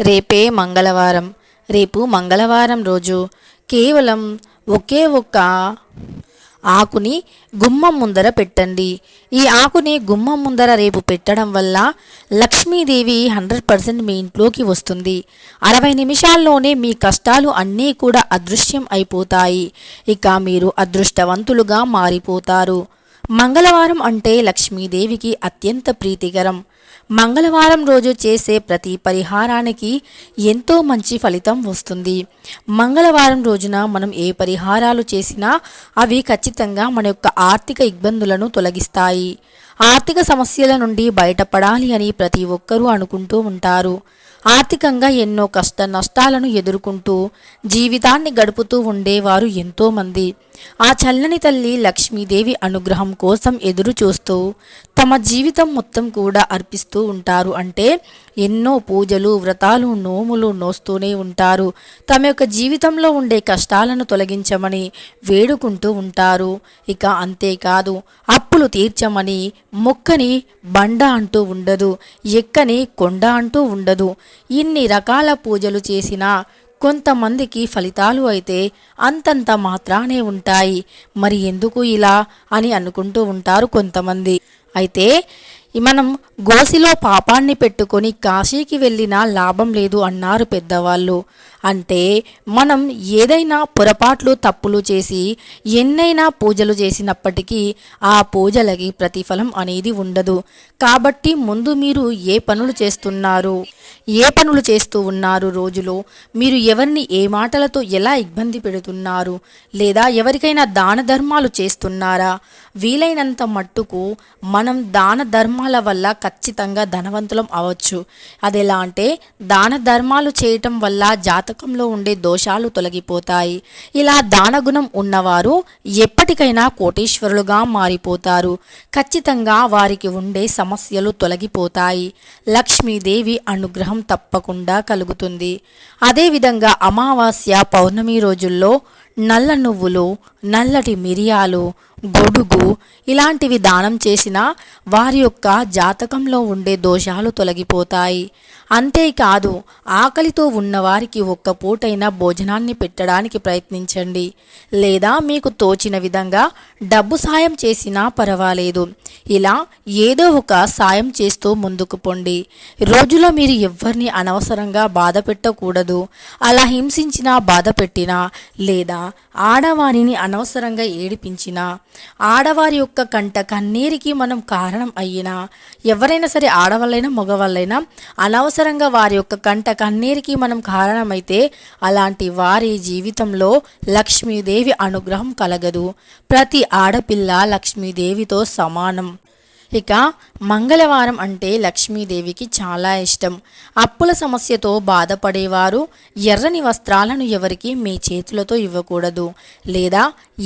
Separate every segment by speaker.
Speaker 1: రేపే మంగళవారం. రేపు మంగళవారం రోజు కేవలం ఒకే ఒక్క ఆకుని గుమ్మం ముందర పెట్టండి. ఈ ఆకుని గుమ్మం ముందర రేపు పెట్టడం వల్ల లక్ష్మీదేవి హండ్రెడ్ పర్సెంట్ మీ ఇంట్లోకి వస్తుంది. అరవై నిమిషాల్లోనే మీ కష్టాలు అన్నీ కూడా అదృశ్యం అయిపోతాయి. ఇక మీరు అదృష్టవంతులుగా మారిపోతారు. మంగళవారం అంటే లక్ష్మీదేవికి అత్యంత ప్రీతికరం. మంగళవారం రోజు చేసే ప్రతి పరిహారానికి ఎంతో మంచి ఫలితం వస్తుంది. మంగళవారం రోజున మనం ఏ పరిహారాలు చేసినా అవి ఖచ్చితంగా మన యొక్క ఆర్థిక ఇబ్బందులను తొలగిస్తాయి. ఆర్థిక సమస్యల నుండి బయటపడాలి అని ప్రతి ఒక్కరూ అనుకుంటూ ఉంటారు. ఆర్థికంగా ఎన్నో కష్ట నష్టాలను ఎదుర్కొంటూ జీవితాన్ని గడుపుతూ ఉండేవారు ఎంతోమంది. ఆ చల్లని తల్లి లక్ష్మీదేవి అనుగ్రహం కోసం ఎదురు చూస్తూ తమ జీవితం మొత్తం కూడా అర్పిస్తూ ఉంటారు. అంటే ఎన్నో పూజలు వ్రతాలు నోములు నోస్తూనే ఉంటారు. తమ యొక్క జీవితంలో ఉండే కష్టాలను తొలగించమని వేడుకుంటూ ఉంటారు. ఇక అంతేకాదు అప్పులు తీర్చమని మొక్కని బండ అంటూ ఉండదు ఎక్కని కొండ అంటూ ఉండదు. ఇన్ని రకాల పూజలు చేసినా కొంతమందికి ఫలితాలు అయితే అంతంత మాత్రానే ఉంటాయి. మరి ఎందుకు ఇలా అని అనుకుంటూ ఉంటారు కొంతమంది. అయితే మనం గోసిలో పాపాన్ని పెట్టుకొని కాశీకి వెళ్ళినా లాభం లేదు అన్నారు పెద్దవాళ్ళు. అంటే మనం ఏదైనా పొరపాట్లు తప్పులు చేసి ఎన్నైనా పూజలు చేసినప్పటికీ ఆ పూజలకి ప్రతిఫలం అనేది ఉండదు. కాబట్టి ముందు మీరు ఏ పనులు చేస్తున్నారు ఏ పనులు చేస్తూ ఉన్నారు రోజులో? మీరు ఎవరిని ఏ మాటలతో ఎలా ఇబ్బంది పెడుతున్నారు? లేదా ఎవరికైనా దాన ధర్మాలు చేస్తున్నారా? వీలైనంత మట్టుకు మనం దాన ధర్మాల వల్ల ఖచ్చితంగా ధనవంతులం అవ్వచ్చు. అది ఎలా అంటే దాన ధర్మాలు చేయటం వల్ల జాతకంలో ఉండే దోషాలు తొలగిపోతాయి. ఇలా దానగుణం ఉన్నవారు ఎప్పటికైనా కోటీశ్వరులుగా మారిపోతారు. ఖచ్చితంగా వారికి ఉండే సమస్యలు తొలగిపోతాయి. లక్ష్మీదేవి అనుగ్రహం తప్పకుండా కలుగుతుంది. అదేవిధంగా అమావాస్య పౌర్ణమి రోజుల్లో నల్ల నువ్వులు నల్లటి మిరియాలు గొడుగు ఇలాంటివి దానం చేసినా వారి యొక్క జాతకంలో ఉండే దోషాలు తొలగిపోతాయి. అంతేకాదు ఆకలితో ఉన్నవారికి ఒక్క పూటైనా భోజనాన్ని పెట్టడానికి ప్రయత్నించండి. లేదా మీకు తోచిన విధంగా డబ్బు సాయం చేసినా పర్వాలేదు. ఇలా ఏదో ఒక సాయం చేస్తూ ముందుకు పొండి. రోజులో మీరు ఎవ్వరిని అనవసరంగా బాధ పెట్టకూడదు. అలా హింసించినా బాధ పెట్టినా లేదా ఆడవారిని అనవసరంగా ఏడిపించినా ఆడవారి యొక్క కంట కన్నీరికి మనం కారణం అయినా ఎవరైనా సరే ఆడవాళ్ళైనా మగవాళ్ళైనా అనవసరంగా వారి యొక్క కంట కన్నీరికి మనం కారణమైతే అలాంటి వారి జీవితంలో లక్ష్మీదేవి అనుగ్రహం కలగదు. ప్రతి ఆడపిల్ల లక్ష్మీదేవితో సమానం. ఇక మంగళవారం అంటే లక్ష్మీదేవికి చాలా ఇష్టం. అప్పుల సమస్యతో బాధపడేవారు ఎర్రని వస్త్రాలను ఎవరికి మీ చేతులతో ఇవ్వకూడదు. లేదా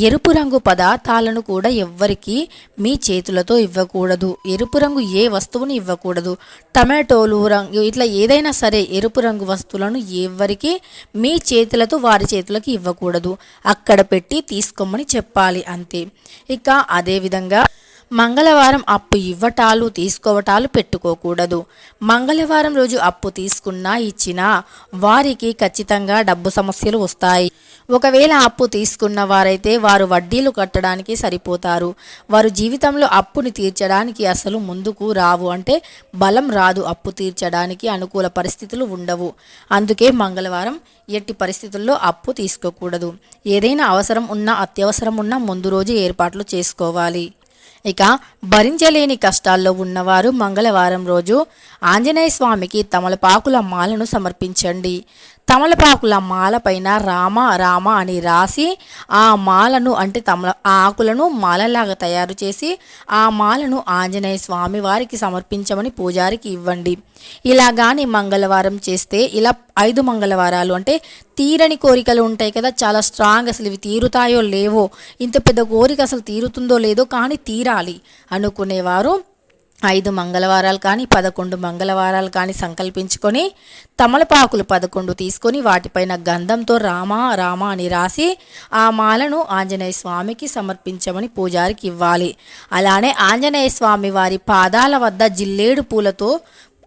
Speaker 1: ఎరుపు రంగు పదార్థాలను కూడా ఎవ్వరికి మీ చేతులతో ఇవ్వకూడదు. ఎరుపు రంగు ఏ వస్తువుని ఇవ్వకూడదు. టమాటోలు రంగు ఇట్లా ఏదైనా సరే ఎరుపు రంగు వస్తువులను ఎవరికి మీ చేతులతో వారి చేతులకి ఇవ్వకూడదు. అక్కడ పెట్టి తీసుకోమని చెప్పాలి అంతే. ఇక అదేవిధంగా మంగళవారం అప్పు ఇవ్వటాలు తీసుకోవటాలు పెట్టుకోకూడదు. మంగళవారం రోజు అప్పు తీసుకున్నా ఇచ్చినా వారికి ఖచ్చితంగా డబ్బు సమస్యలు వస్తాయి. ఒకవేళ అప్పు తీసుకున్న వారైతే వారు వడ్డీలు కట్టడానికి సరిపోతారు. వారు జీవితంలో అప్పుని తీర్చడానికి అసలు ముందుకు రావు అంటే బలం రాదు అప్పు తీర్చడానికి అనుకూల పరిస్థితులు ఉండవు. అందుకే మంగళవారం ఎట్టి పరిస్థితుల్లో అప్పు తీసుకోకూడదు. ఏదైనా అవసరం ఉన్నా అత్యవసరం ఉన్నా ముందు రోజు ఏర్పాట్లు చేసుకోవాలి. ఇక భరించలేని కష్టాల్లో ఉన్నవారు మంగళవారం రోజు ఆంజనేయ స్వామికి తమలపాకుల మాలను సమర్పించండి. తమలపాకుల మాల పైన రామ రామ అని రాసి ఆ మాలను అంటే తమల ఆ ఆకులను మాలలాగా తయారు చేసి ఆ మాలను ఆంజనేయ స్వామి వారికి సమర్పించమని పూజారికి ఇవ్వండి. ఇలా కానీ మంగళవారం చేస్తే ఇలా ఐదు మంగళవారాలు అంటే తీరని కోరికలు ఉంటాయి కదా చాలా స్ట్రాంగ్ అసలు ఇవి తీరుతాయో లేవో ఇంత పెద్ద కోరిక అసలు తీరుతుందో లేదో కానీ తీరాలి అనుకునేవారు. ఐదు మంగళవారాలు కానీ పదకొండు మంగళవారాలు కానీ సంకల్పించుకొని తమలపాకులు పదకొండు తీసుకొని వాటిపైన గంధంతో రామ రామ అని రాసి ఆ మాలను ఆంజనేయ స్వామికి సమర్పించమని పూజారికి ఇవ్వాలి. అలానే ఆంజనేయ స్వామి వారి పాదాల వద్ద జిల్లేడు పూలతో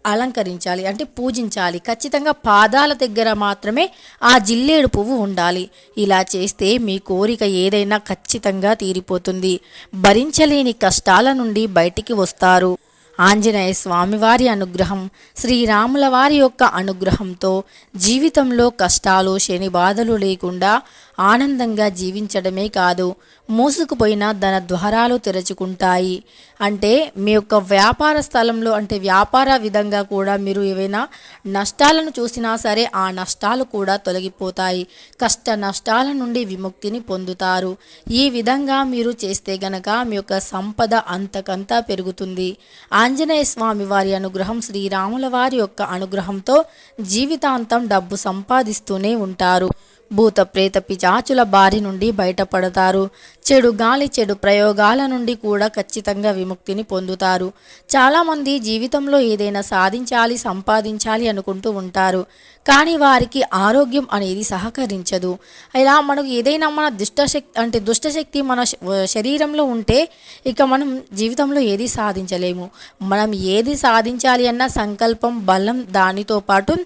Speaker 1: అలంకరించాలి అంటే పూజించాలి. ఖచ్చితంగా పాదాల దగ్గర మాత్రమే ఆ జిల్లేడు పువ్వు ఉండాలి. ఇలా చేస్తే మీ కోరిక ఏదైనా ఖచ్చితంగా తీరిపోతుంది. భరించలేని కష్టాల నుండి బయటికి వస్తారు. ఆంజనేయ స్వామివారి అనుగ్రహం శ్రీరాముల వారి యొక్క అనుగ్రహంతో జీవితంలో కష్టాలు శని బాధలు లేకుండా ఆనందంగా జీవించడమే కాదు మూసుకుపోయిన ధన ద్వారాలు తెరుచుకుంటాయి. అంటే మీ యొక్క వ్యాపార స్థలంలో అంటే వ్యాపార విధంగా కూడా మీరు ఏవైనా నష్టాలను చూసినా సరే ఆ నష్టాలు కూడా తొలగిపోతాయి. కష్ట నష్టాల నుండి విముక్తిని పొందుతారు. ఈ విధంగా మీరు చేస్తే గనక మీ యొక్క సంపద అంతకంతా పెరుగుతుంది. ఆంజనేయ స్వామి వారి అనుగ్రహం శ్రీరాముల వారి యొక్క అనుగ్రహంతో జీవితాంతం డబ్బు సంపాదిస్తూనే ఉంటారు. భూత ప్రేత పిచాచుల బారి నుండి బయటపడతారు. చెడు గాలి చెడు ప్రయోగాల నుండి కూడా ఖచ్చితంగా విముక్తిని పొందుతారు. చాలామంది జీవితంలో ఏదైనా సాధించాలి సంపాదించాలి అనుకుంటూ ఉంటారు. కానీ వారికి ఆరోగ్యం అనేది సహకరించదు. ఇలా మనకు ఏదైనా మన దుష్టశక్తి అంటే దుష్టశక్తి మన శరీరంలో ఉంటే ఇక మనం జీవితంలో ఏది సాధించలేము. మనం ఏది సాధించాలి అన్న సంకల్పం బలం దానితో పాటు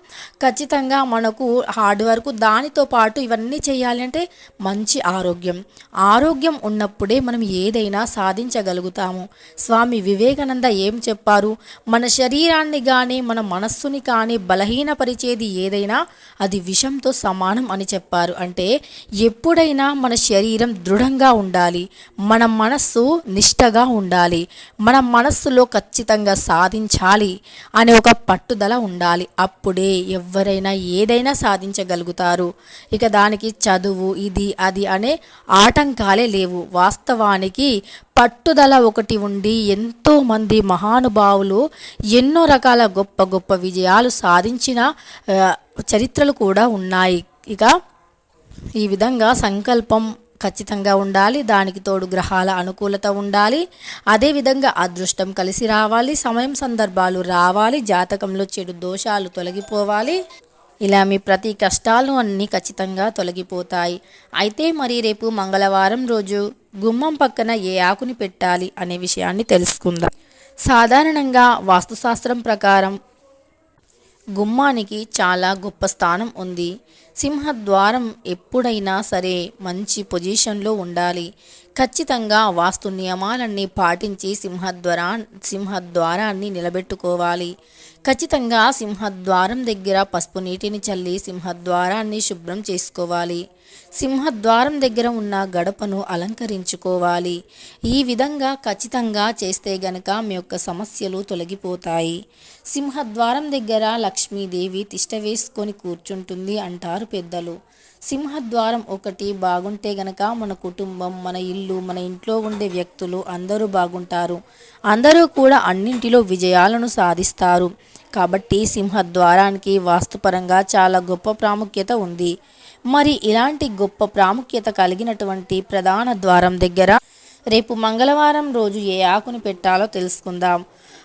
Speaker 1: ఖచ్చితంగా మనకు హార్డ్ వర్క్ దానితో పాటు ఇవన్నీ చేయాలి అంటే మంచి ఆరోగ్యం. ఆరోగ్యం ఉన్నప్పుడే మనం ఏదైనా సాధించగలుగుతాము. స్వామి వివేకానంద ఏం చెప్పారు? మన శరీరాన్ని కానీ మన మనస్సుని కానీ బలహీనపరిచేది ఏదైనా అది విషంతో సమానం అని చెప్పారు. అంటే ఎప్పుడైనా మన శరీరం దృఢంగా ఉండాలి. మన మనస్సు నిష్టగా ఉండాలి. మన మనస్సులో ఖచ్చితంగా సాధించాలి అనే ఒక పట్టుదల ఉండాలి. అప్పుడే ఎవరైనా ఏదైనా సాధించగలుగుతారు. ఇక దానికి చదువు ఇది అది అనే ఆటంకాలే లేవు. వాస్తవానికి పట్టుదల ఒకటి ఉండి ఎంతో మంది మహానుభావులు ఎన్నో రకాల గొప్ప గొప్ప విజయాలు సాధించిన చరిత్రలు కూడా ఉన్నాయి. ఇక ఈ విధంగా సంకల్పం ఖచ్చితంగా ఉండాలి. దానికి తోడు గ్రహాల అనుకూలత ఉండాలి. అదేవిధంగా అదృష్టం కలిసి రావాలి. సమయం సందర్భాలు రావాలి. జాతకంలో చెడు దోషాలు తొలగిపోవాలి. ఇలా మీ ప్రతి కష్టాలు అన్నీ ఖచ్చితంగా తొలగిపోతాయి. అయితే మరి రేపు మంగళవారం రోజు గుమ్మం పక్కన ఏ ఆకుని పెట్టాలి అనే విషయాన్ని తెలుసుకుందాం. సాధారణంగా వాస్తుశాస్త్రం ప్రకారం గుమ్మానికి చాలా గొప్ప స్థానం ఉంది. సింహద్వారం ఎప్పుడైనా సరే మంచి పొజిషన్లో ఉండాలి. ఖచ్చితంగా వాస్తు నియమాలన్నీ పాటించి సింహద్వారా సింహద్వారాన్ని నిలబెట్టుకోవాలి. ఖచ్చితంగా సింహద్వారం దగ్గర పసుపు నీటిని చల్లి సింహద్వారాన్ని శుభ్రం చేసుకోవాలి. సింహద్వారం దగ్గర ఉన్న గడపను అలంకరించుకోవాలి. ఈ విధంగా ఖచ్చితంగా చేస్తే గనక మీ యొక్క సమస్యలు తొలగిపోతాయి. సింహద్వారం దగ్గర లక్ష్మీదేవి తిష్ట వేసుకొని కూర్చుంటుంది అంటారు పెద్దలు. సింహద్వారం ఒకటి బాగుంటే గనక మన కుటుంబం మన ఇల్లు మన ఇంట్లో ఉండే వ్యక్తులు అందరూ బాగుంటారు. అందరూ కూడా అన్నింటిలో విజయాలను సాధిస్తారు. కాబట్టి సింహద్వారానికి వాస్తుపరంగా చాలా గొప్ప ప్రాముఖ్యత ఉంది. మరి ఇలాంటి గొప్ప ప్రాముఖ్యత కలిగినటువంటి ప్రధాన ద్వారం దగ్గర రేపు మంగళవారం రోజు ఏ ఆకుని పెట్టాలో తెలుసుకుందాం.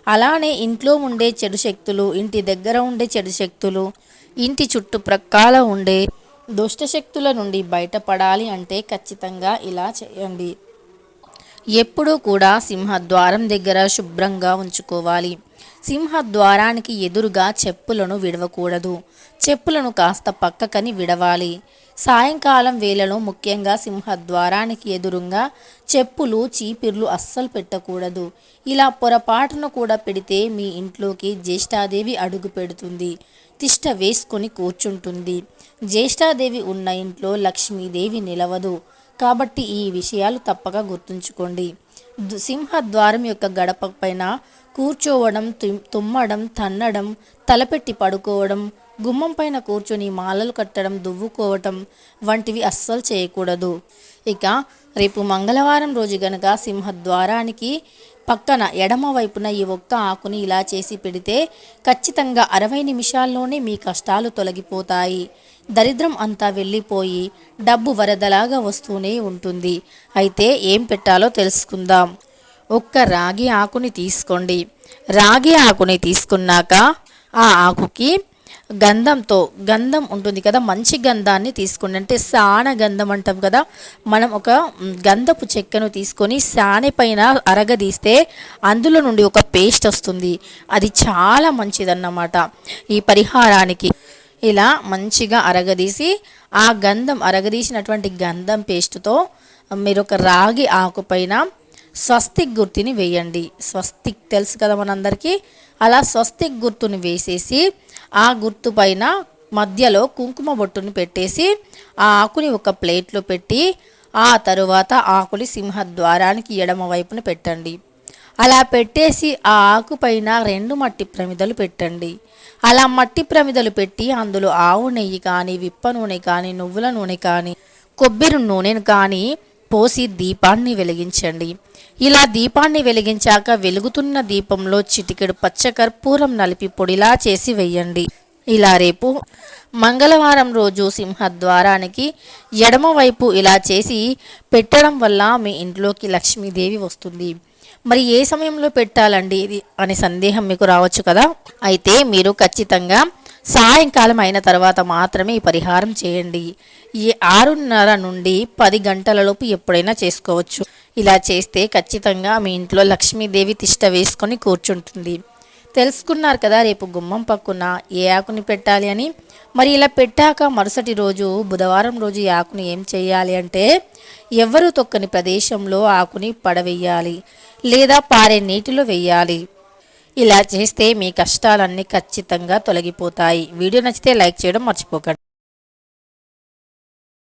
Speaker 1: అలానే ఇంట్లో ఉండే చెడు శక్తులు ఇంటి దగ్గర ఉండే చెడు శక్తులు ఇంటి చుట్టుప్రక్కల ఉండే దుష్ట శక్తుల నుండి బయటపడాలి అంటే ఖచ్చితంగా ఇలా చేయండి. ఎప్పుడూ కూడా సింహద్వారం దగ్గర శుభ్రంగా ఉంచుకోవాలి. సింహద్వారానికి ఎదురుగా చెప్పులను విడవకూడదు. చెప్పులను కాస్త పక్కకని విడవాలి. సాయంకాలం వేళలో ముఖ్యంగా సింహద్వారానికి ఎదురుగా చెప్పులు చీపిర్లు అస్సలు పెట్టకూడదు. ఇలా పొరపాటున కూడా పెడితే మీ ఇంట్లోకి జ్యేష్ఠాదేవి అడుగు పెడుతుంది. తిష్ట వేసుకొని కూర్చుంటుంది. జ్యేష్ఠాదేవి ఉన్న ఇంట్లో లక్ష్మీదేవి నిలవదు. కాబట్టి ఈ విషయాలు తప్పక గుర్తుంచుకోండి. సింహ సింహద్వారం యొక్క గడప పైన కూర్చోవడం తుమ్- తుమ్మడం తన్నడం తలపెట్టి పడుకోవడం గుమ్మం పైన కూర్చొని మాలలు కట్టడం దువ్వుకోవటం వంటివి అస్సలు చేయకూడదు. ఇక రేపు మంగళవారం రోజు గనక సింహద్వారానికి పక్కన ఎడమ వైపున ఈ ఒక్క ఆకుని ఇలా చేసి పెడితే ఖచ్చితంగా అరవై నిమిషాల్లోనే మీ కష్టాలు తొలగిపోతాయి. దరిద్రం అంతా వెళ్ళిపోయి డబ్బు వరదలాగా వస్తూనే ఉంటుంది. అయితే ఏం పెట్టాలో తెలుసుకుందాం. ఒక్క రాగి ఆకుని తీసుకోండి. రాగి ఆకుని తీసుకున్నాక ఆ ఆకుకి గంధంతో గంధం ఉంటుంది కదా మంచి గంధాన్ని తీసుకోండి. అంటే సాన గంధం అంటాం కదా మనం ఒక గంధపు చెక్కను తీసుకొని సానె పైన అరగదీస్తే అందులో నుండి ఒక పేస్ట్ వస్తుంది. అది చాలా మంచిదన్నమాట. ఈ పరిహారానికి ఇలా మంచిగా అరగదీసి ఆ గంధం అరగదీసినటువంటి గంధం పేస్ట్తో మీరు ఒక రాగి ఆకుపైన స్వస్తిక్ గుర్తుని వేయండి. స్వస్తిక్ తెలుసు కదా మనందరికీ? అలా స్వస్తిక్ గుర్తుని వేసేసి ఆ గుర్తు పైన మధ్యలో కుంకుమ బొట్టుని పెట్టేసి ఆ ఆకుని ఒక ప్లేట్లో పెట్టి ఆ తరువాత ఆకుని సింహద్వారానికి ఎడమ వైపున పెట్టండి. అలా పెట్టేసి ఆ ఆకు పైన రెండు మట్టి ప్రమిదలు పెట్టండి. అలా మట్టి ప్రమిదలు పెట్టి అందులో ఆవు నెయ్యి కానీ విప్ప నూనె కానీ నువ్వుల నూనె కానీ కొబ్బరి నూనెను కానీ పోసి దీపాన్ని వెలిగించండి. ఇలా దీపాన్ని వెలిగించాక వెలుగుతున్న దీపంలో చిటికెడు పచ్చకర్పూరం నలిపి పొడిలా చేసి వెయ్యండి ఇలా రేపు మంగళవారం రోజు సింహద్వారానికి ఎడమవైపు ఇలా చేసి పెట్టడం వల్ల మీ ఇంట్లోకి లక్ష్మీదేవి వస్తుంది. మరి ఏ సమయంలో పెట్టాలండి ఇది అనే సందేహం మీకు రావచ్చు కదా? అయితే మీరు ఖచ్చితంగా సాయంకాలం అయిన తర్వాత మాత్రమే ఈ పరిహారం చేయండి. ఈ ఆరున్నర నుండి పది గంటలలోపు ఎప్పుడైనా చేసుకోవచ్చు. ఇలా చేస్తే ఖచ్చితంగా మీ ఇంట్లో లక్ష్మీదేవి తిష్ట వేసుకొని కూర్చుంటుంది. తెలుసుకున్నారు కదా రేపు గుమ్మం పక్కున ఏ ఆకుని పెట్టాలి అని. మరి ఇలా పెట్టాక మరుసటి రోజు బుధవారం రోజు ఈ ఆకుని ఏం చేయాలి అంటే ఎవరు తొక్కని ప్రదేశంలో ఆకుని పడవేయాలి లేదా పారే నీటిలో వెయ్యాలి ఇలా చేస్తే మీ కష్టాలన్నీ ఖచ్చితంగా తొలగిపోతాయి. వీడియో నచ్చితే లైక్ చేయడం మర్చిపోకండి.